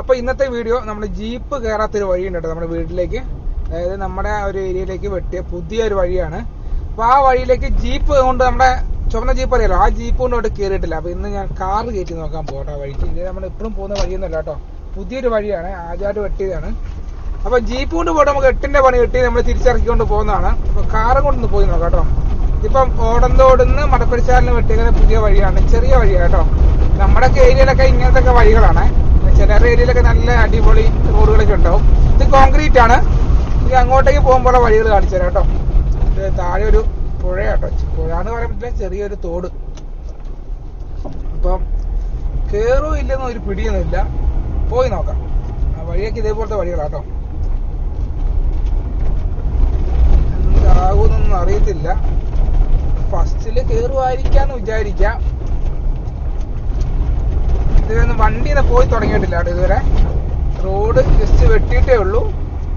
അപ്പൊ ഇന്നത്തെ വീഡിയോ നമ്മുടെ ജീപ്പ് കയറാത്തൊരു വഴിയുണ്ട് കേട്ടോ നമ്മുടെ വീട്ടിലേക്ക്. അതായത് നമ്മുടെ ഒരു ഏരിയയിലേക്ക് വെട്ടിയ പുതിയൊരു വഴിയാണ്. അപ്പോൾ ആ വഴിയിലേക്ക് ജീപ്പ് കൊണ്ട് നമ്മുടെ ചുവന്ന ജീപ്പ് അറിയാലോ ആ ജീപ്പ് കൊണ്ട് അവിടെ കയറിയിട്ടില്ല. അപ്പോൾ ഇന്ന് ഞാൻ കാർ കയറ്റി നോക്കാൻ പോകട്ടെ വഴിക്ക്. ഇത് നമ്മൾ ഇപ്പോഴും പോകുന്ന വഴിയൊന്നുമല്ല കേട്ടോ. പുതിയൊരു വഴിയാണ് ആദ്യമായിട്ട് വെട്ടിയതാണ്. അപ്പോൾ ജീപ്പ് കൊണ്ട് പോയിട്ട് നമുക്ക് എട്ടിന്റെ പണി കിട്ടി നമ്മൾ തിരിച്ചിറക്കിക്കൊണ്ട് പോകുന്നതാണ്. അപ്പോൾ കാറും കൊണ്ടൊന്ന് പോയി നോക്കാം കേട്ടോ. ഇപ്പം ഓടന്തോടുന്ന് മടപ്പരിച്ചാലിന് വെട്ടിയിരിക്കുന്ന പുതിയ വഴിയാണ് ചെറിയ വഴിയാണ് കേട്ടോ. നമ്മുടെയൊക്കെ ഏരിയയിലൊക്കെ ഇങ്ങനത്തെ ഒക്കെ വഴികളാണ്. ചില ഏരിയയിലൊക്കെ നല്ല അടിപൊളി റോഡുകളൊക്കെ ഉണ്ടാവും. ഇത് കോൺക്രീറ്റ് ആണ്. ഇത് അങ്ങോട്ടേക്ക് പോകുമ്പോൾ വഴികൾ കാണിച്ചു തരാം കേട്ടോ. ഇത് താഴെ ഒരു പുഴയാട്ടോ. പുഴ എന്ന് പറയാൻ പറ്റില്ല ചെറിയൊരു തോട്. അപ്പം കേറോ ഇല്ലെന്ന് ഒരു പിടിയൊന്നുമില്ല. പോയി നോക്കാം. ആ വഴിയൊക്കെ ഇതേപോലത്തെ വഴികളാട്ടോ എന്താകുന്നൊന്നും അറിയത്തില്ല. ഫസ്റ്റിൽ കയറുമായിരിക്കാന്ന് വിചാരിക്കാം. ഇതിലൊന്നും വണ്ടി പോയി തുടങ്ങിയിട്ടില്ല കേട്ടോ ഇതുവരെ. റോഡ് ജസ്റ്റ് വെട്ടിയിട്ടേ ഉള്ളൂ.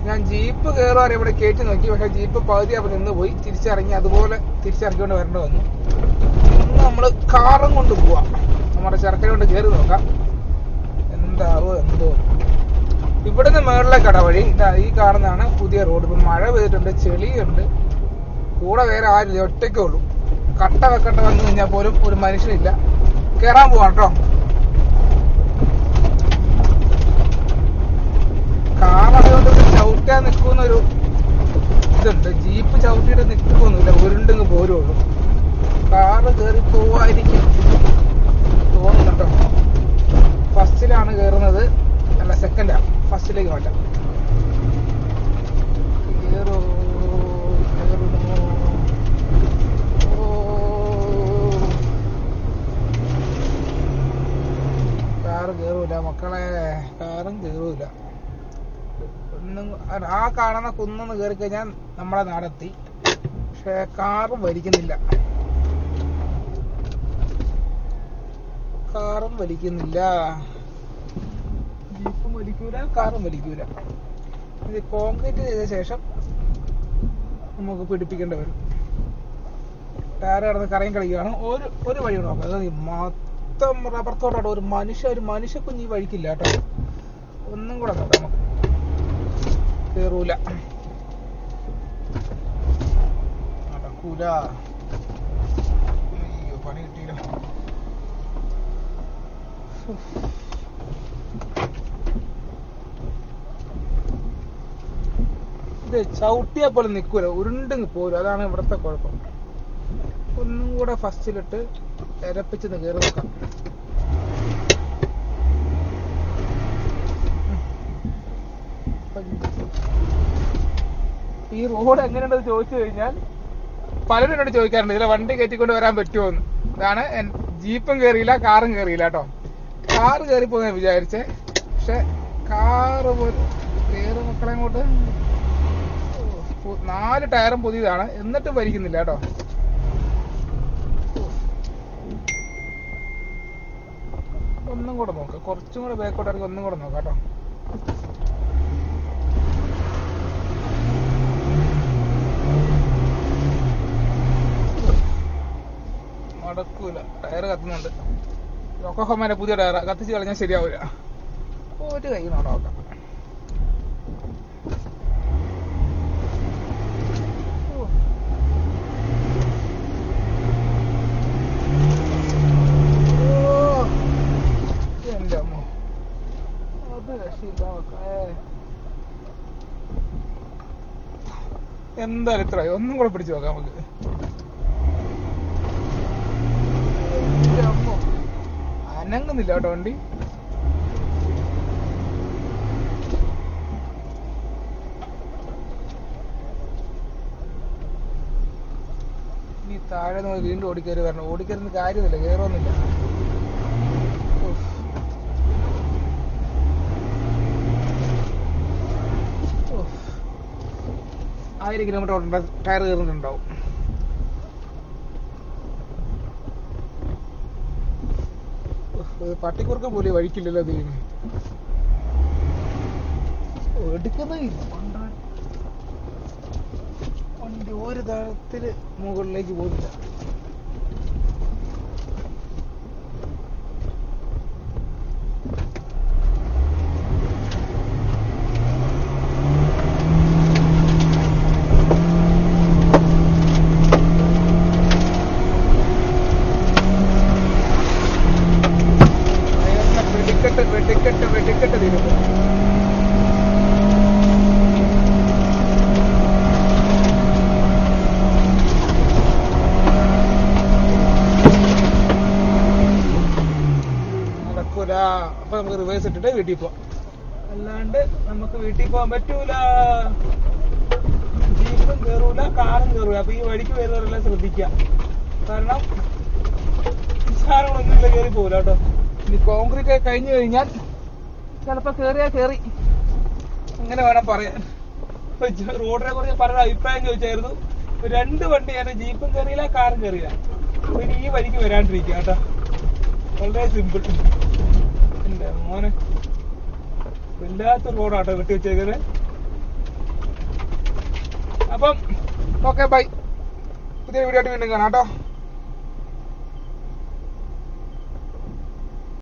ഞാൻ ജീപ്പ് കയറാൻ ഇവിടെ കയറ്റി നോക്കി. പക്ഷെ ജീപ്പ് പകുതി അപ്പം നിന്ന് പോയി. തിരിച്ചിറങ്ങി അതുപോലെ തിരിച്ചിറക്കിക്കൊണ്ട് വരേണ്ടി വന്നു. ഇന്ന് നമ്മൾ കാറും കൊണ്ട് പോവാം. നമ്മുടെ ചെറുക്കനെ കൊണ്ട് കയറി നോക്കാം. എന്താവോ എന്തോ. ഇവിടുന്ന് മേളിലേക്ക് കട വഴി ഇതാ ഈ കാണുന്നതാണ് പുതിയ റോഡ്. ഇപ്പൊ മഴ പെയ്തിട്ടുണ്ട് ചെളിയുണ്ട്. കൂടെ വേറെ ആരും ഒറ്റയ്ക്കേ ഉള്ളൂ. കട്ട വെക്കട്ട വന്നു കഴിഞ്ഞാൽ പോലും ഒരു മനുഷ്യനില്ല. കേറാൻ പോവാം കേട്ടോ. ഇത് ചവിട്ടാൻ നിൽക്കുന്ന ഒരു ഇതുണ്ട്. ജീപ്പ് ചവിട്ടിയിട്ട് നിൽക്കൊന്നുമില്ല ഉരുണ്ടെന്ന് പോരുള്ളൂ. കാറ് കയറി പോവായിരിക്കും തോന്നുന്നുണ്ടോ? ഫസ്റ്റിലാണ് കയറുന്നത് അല്ല സെക്കൻഡാ ഫസ്റ്റിലേക്ക് മാറ്റാം. കേറോ കേറൂല. മക്കളെ കാറും അല്ല, ആ കാണുന്ന കുന്നെന്ന് കയറി കഴിഞ്ഞാൽ നമ്മളെ നാടെത്തി. പക്ഷെ കാറും വലിക്കുന്നില്ല. കാറും വലിക്കുന്നില്ല. ജീപ്പും വലിക്കൂല കാറും വലിക്കൂല. ഇത് കോൺക്രീറ്റ് ചെയ്ത ശേഷം നമുക്ക് പിടിപ്പിക്കേണ്ടി വരും. ടയർ കിടന്ന് കറയും കളിക്കുകയാണ്. ഒരു ഒരു വഴി നോക്കാം. അത് മൊത്തം റബ്ബർ ഒരു മനുഷ്യ ഒരു മനുഷ്യ കുഞ്ഞ് ഈ വഴിക്കില്ല കേട്ടോ. ഒന്നും കൂടെ നോക്കാം നമുക്ക്. കേറൂല നടക്കൂല. അയ്യോ പണി കിട്ടിയില്ല. ഇത് ചവിട്ടിയാ പോലെ നിക്കൂല ഉരുണ്ടെങ്കിൽ പോരും. അതാണ് ഇവിടുത്തെ കുഴപ്പം. ഒന്നും കൂടെ ഫസ്റ്റിലിട്ട് എരപ്പിച്ച് കയറി നോക്കാം ഈ റോഡ് എങ്ങനെയുണ്ടെന്ന് ചോദിച്ചു കഴിഞ്ഞാൽ പലരും എന്നോട് ചോദിക്കാറുണ്ട് ഇതിലെ വണ്ടി കയറ്റിക്കൊണ്ട് വരാൻ പറ്റുമോ എന്ന്? ഇതാണ് ജീപ്പും കയറിയില്ല കാറും കയറിയില്ല കേട്ടോ. കാറ് കയറി പോകുന്ന വിചാരിച്ചേ. പക്ഷെ കാറ് കയറി മക്കളെ അങ്ങോട്ട് നാല് ടയറും പുതിയതാണ്. എന്നിട്ടും ഭരിക്കുന്നില്ല കേട്ടോ. ഒന്നും കൂടെ നോക്കാം. കുറച്ചും കൂടെ ബാക്കോട്ട് ഇറങ്ങി ഒന്നും കൂടെ നോക്കാം കേട്ടോ. നടക്കൂല. ടയർ കത്തുന്നുണ്ട്. യൊക്കോഹോമേന്റെ പുതിയ ടയർ കത്തിച്ച് കളഞ്ഞാൽ ശരിയാവൂല. ഒരു കൈ നോക്കാം. എന്റെ അമ്മോ. എന്തായാലും ഒന്നും കൂടെ പിടിച്ചു നോക്കാം നമുക്ക് എന്റെ അമ്മോ. അനങ്ങുന്നില്ല കേട്ടോ വണ്ടി ഇനി താഴെ നിന്ന് വീണ്ടും ഓടിക്കേറി വരണം ഓടിക്കേറുന്ന കാര്യമില്ല. ഉഫ്. ആയിരം കിലോമീറ്റർ ടയർ കയറുന്നുണ്ടാവും ഉഫ്, ഇത് പട്ടിക്കുറുക്കം പോലെ വഴിക്കില്ലല്ലോ ദൈവം വണ്ടി ഒരു തരത്തിൽ മുകളിലേക്ക് പോകുന്നില്ല വെട്ട് വെട്ടിക്കെട്ട് തീരും. നടക്കൂല. അപ്പൊ നമുക്ക് റിവേഴ്സ് ഇട്ടിട്ട് വീട്ടിൽ പോവാം. അല്ലാണ്ട് നമുക്ക് വീട്ടിൽ പോകാൻ പറ്റൂല. ജീപ്പും കയറൂല കാറും കയറൂല അപ്പൊ ഈ വഴിക്ക് വരുന്നവരെല്ലാം ശ്രദ്ധിക്കുക. കാരണം സാധനങ്ങളൊന്നുമില്ല കയറി പോകൂല കേട്ടോ. ഇനി കോൺക്രീറ്റ് കഴിഞ്ഞു കഴിഞ്ഞാൽ ചിലപ്പോ കേറിയാ കേറി. അങ്ങനെ വേണം പറയാൻ. റോഡിനെ കുറിച്ച് പറഞ്ഞ അഭിപ്രായം ചോദിച്ചായിരുന്നു. രണ്ട് വണ്ടി ഞാൻ ജീപ്പും കയറിയില്ല കാറും കയറിയില്ല അപ്പൊ ഇനി ഈ വഴിക്ക് വരാണ്ടിരിക്കുക കേട്ടോ. വളരെ സിമ്പിൾ എന്റെ മോനെ. വല്ലാത്ത റോഡാട്ടോ കെട്ടി വെച്ചേക്കുന്നത് അപ്പം ഓക്കെ ബൈ പുതിയ വീഡിയോ ആയിട്ട് വീണ്ടും കാണാം കേട്ടോ.